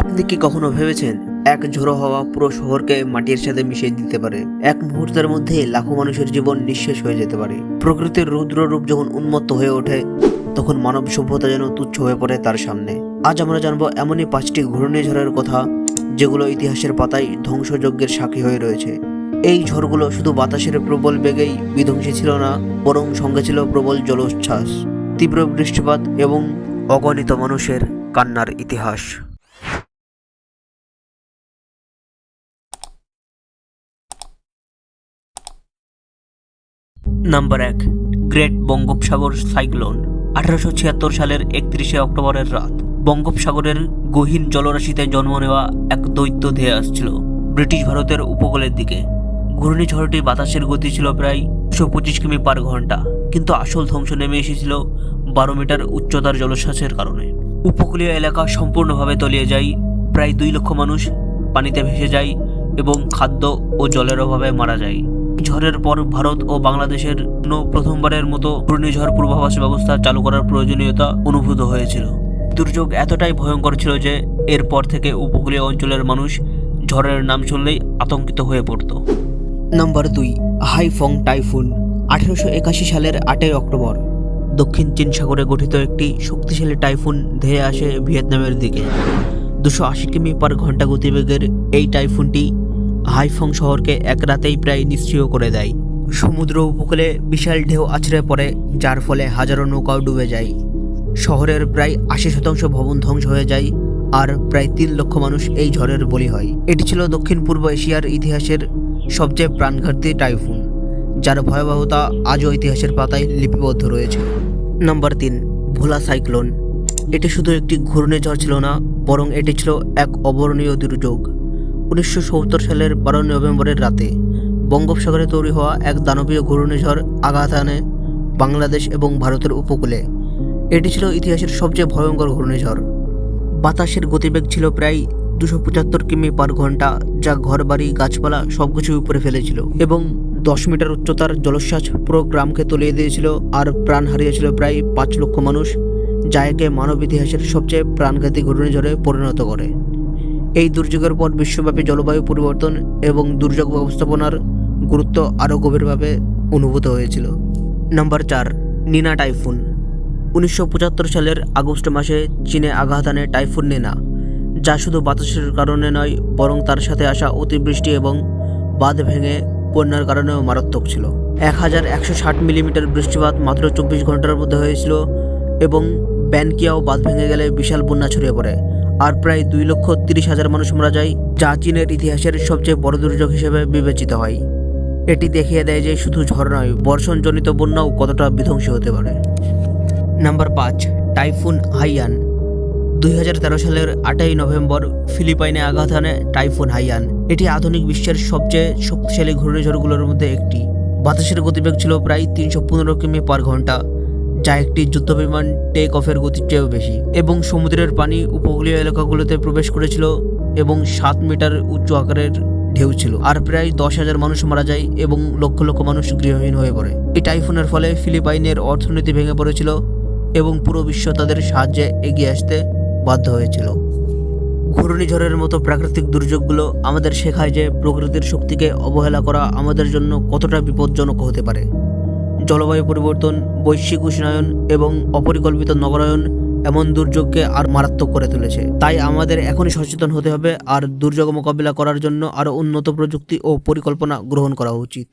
আপনি কি কখনো ভেবেছেন এক ঝোড়ো হাওয়া পুরো শহরকে মাটির সাথে মিশিয়ে দিতে পারে? এক মুহূর্তের মধ্যে লাখো মানুষের জীবন নিঃশেষ হয়ে যেতে পারে। প্রকৃতির রুদ্র রূপ যখন উন্মত্ত হয়ে ওঠে, তখন মানব সভ্যতা যেন তুচ্ছ হয়ে পড়ে তার সামনে। আজ আমরা জানব এমনই পাঁচটি ঘূর্ণিঝড়ের কথা, যেগুলো ইতিহাসের পাতায় ধ্বংসযজ্ঞের সাক্ষী হয়ে রয়েছে। এই ঝড়গুলো শুধু বাতাসের প্রবল বেগেই বিধ্বংসী ছিল না, বরং সঙ্গে ছিল প্রবল জলোচ্ছ্বাস, তীব্র বৃষ্টিপাত এবং অগণিত মানুষের কান্নার ইতিহাস। নাম্বার এক, গ্রেট বঙ্গোপসাগর সাইক্লোন, আঠারোশো ছিয়াত্তর সালের একত্রিশে অক্টোবরের রাত। বঙ্গোপসাগরের গহীন জলরাশিতে জন্ম নেওয়া এক দৈত্য ধেয়ে আসছিল ব্রিটিশ ভারতের উপকূলের দিকে। ঘূর্ণিঝড়টি বাতাসের গতি ছিল প্রায় দুশো পঁচিশ কিমি পার ঘণ্টা, কিন্তু আসল ধ্বংস নেমে এসেছিল বারো মিটার উচ্চতার জলোচ্ছ্বাসের কারণে। উপকূলীয় এলাকা সম্পূর্ণভাবে তলিয়ে যায়, প্রায় দুই লক্ষ মানুষ পানিতে ভেসে যায় এবং খাদ্য ও জলের অভাবে মারা যায়। ঝড়ের পর ভারত ও বাংলাদেশের প্রথমবারের মতো ঘূর্ণিঝড় পূর্বাভাস ব্যবস্থা চালু করার প্রয়োজনীয়তা অনুভূত হয়েছিল। দুর্যোগ এতটাই ভয়ঙ্কর ছিল যে এরপর থেকে উপকূলীয় অঞ্চলের মানুষ ঝড়ের নাম শুনলেই আতঙ্কিত হয়ে পড়ত। নম্বর দুই, হাইফং টাইফুন, আঠেরোশো একাশি সালের আটই অক্টোবর। দক্ষিণ চীন সাগরে গঠিত একটি শক্তিশালী টাইফুন ধেয়ে আসে ভিয়েতনামের দিকে। দুশো আশি কিমি পার ঘণ্টা গতিবেগের এই টাইফুনটি হাইফং শহরকে এক রাতেই প্রায় নিশ্চয় করে দেয়। সমুদ্র উপকূলে বিশাল ঢেউ আছড়ে পড়ে, যার ফলে হাজারো নৌকাও ডুবে যায়। শহরের প্রায় আশি শতাংশ ভবন ধ্বংস হয়ে যায়, আর প্রায় তিন লক্ষ মানুষ এই ঝড়ের বলি হয়। এটি ছিল দক্ষিণ পূর্ব এশিয়ার ইতিহাসের সবচেয়ে প্রাণঘাতী টাইফুন, যার ভয়াবহতা আজও ইতিহাসের পাতায় লিপিবদ্ধ রয়েছে। নম্বর তিন, ভোলা সাইক্লোন। এটি শুধু একটি ঘূর্ণিঝড় ছিল না, বরং এটি ছিল এক অবর্ণীয় দুর্যোগ। উনিশশো সত্তর সালের বারো নভেম্বরের রাতে বঙ্গোপসাগরে তৈরি হওয়া এক দানবীয় ঘূর্ণিঝড় আঘাত আনে বাংলাদেশ এবং ভারতের উপকূলে। এটি ছিল ইতিহাসের সবচেয়ে ভয়ঙ্কর ঘূর্ণিঝড়। বাতাসের গতিবেগ ছিল প্রায় দুশো পঁচাত্তর কিমি পার ঘণ্টা, যা ঘরবাড়ি, গাছপালা সবকিছু উপরে ফেলেছিল এবং দশ মিটার উচ্চতার জলোচ্ছ্বাস পুরো গ্রামকে তলিয়ে দিয়েছিল আর প্রাণ হারিয়েছিল প্রায় পাঁচ লক্ষ মানুষ, যা একে মানব ইতিহাসের সবচেয়ে প্রাণঘাতী ঘূর্ণিঝড়ে পরিণত করে। এই দুর্যোগের পর বিশ্বব্যাপী জলবায়ু পরিবর্তন এবং দুর্যোগ ব্যবস্থাপনার গুরুত্ব আরও গভীরভাবে অনুভূত হয়েছিল। নাম্বার চার, নিনা টাইফুন। উনিশশো পঁচাত্তর সালের আগস্ট মাসে চীনে আঘাত আনে টাইফুন নিনা, যা শুধু বাতাসের কারণে নয়, বরং তার সাথে আসা অতিবৃষ্টি এবং বাঁধ ভেঙে বন্যার কারণেও মারাত্মক ছিল। এক হাজার একশো ষাট মিলিমিটার বৃষ্টিপাত মাত্র চব্বিশ ঘণ্টার মধ্যে হয়েছিল এবং ব্যানকিয়াও বাঁধ ভেঙে গেলে বিশাল বন্যা ছড়িয়ে পড়ে। আর প্রায় দুই লক্ষ তিরিশ হাজার মানুষ মারা যায়, যা চীনের ইতিহাসের সবচেয়ে বড় দুর্যোগ হিসেবে বিবেচিত হয়। এটি দেখিয়ে দেয় যে শুধু ঝড় নয়, বর্ষণজনিত বন্যাও কতটা বিধ্বংসী হতে পারে। নাম্বার পাঁচ, টাইফুন হাইয়ান। দুই হাজার তেরো সালের আটই নভেম্বর ফিলিপাইনে আঘাত আনে টাইফুন হাইয়ান। এটি আধুনিক বিশ্বের সবচেয়ে শক্তিশালী ঘূর্ণিঝড়গুলোর মধ্যে একটি। বাতাসের গতিবেগ ছিল প্রায় তিনশো পনেরো কিমি পার ঘণ্টা। যা একটি যুদ্ধবিমান টেক অফের গতির চেয়েও বেশি। এবং সমুদ্রের পানি উপকূলীয় এলাকাগুলোতে প্রবেশ করেছিল এবং সাত মিটার উচ্চ আকারের ঢেউ ছিল। আর প্রায় দশ হাজার মানুষ মারা যায় এবং লক্ষ লক্ষ মানুষ গৃহহীন হয়ে পড়ে। এই টাইফুনের ফলে ফিলিপাইনের অর্থনীতি ভেঙে পড়েছিল এবং পুরো বিশ্ব তাদের সাহায্যে এগিয়ে আসতে বাধ্য হয়েছিল। ঘূর্ণিঝড়ের মতো প্রাকৃতিক দুর্যোগগুলো আমাদের শেখায় যে প্রকৃতির শক্তিকে অবহেলা করা আমাদের জন্য কতটা বিপজ্জনক হতে পারে। জলবায়ু পরিবর্তন, বৈশ্বিক উষ্ণায়ন এবং অপরিকল্পিত নগরায়ন এমন দুর্যোগকে আর মারাত্মক করে তুলেছে। তাই আমাদের এখনই সচেতন হতে হবে আর দুর্যোগ মোকাবিলা করার জন্য আরও উন্নত প্রযুক্তি ও পরিকল্পনা গ্রহণ করা উচিত।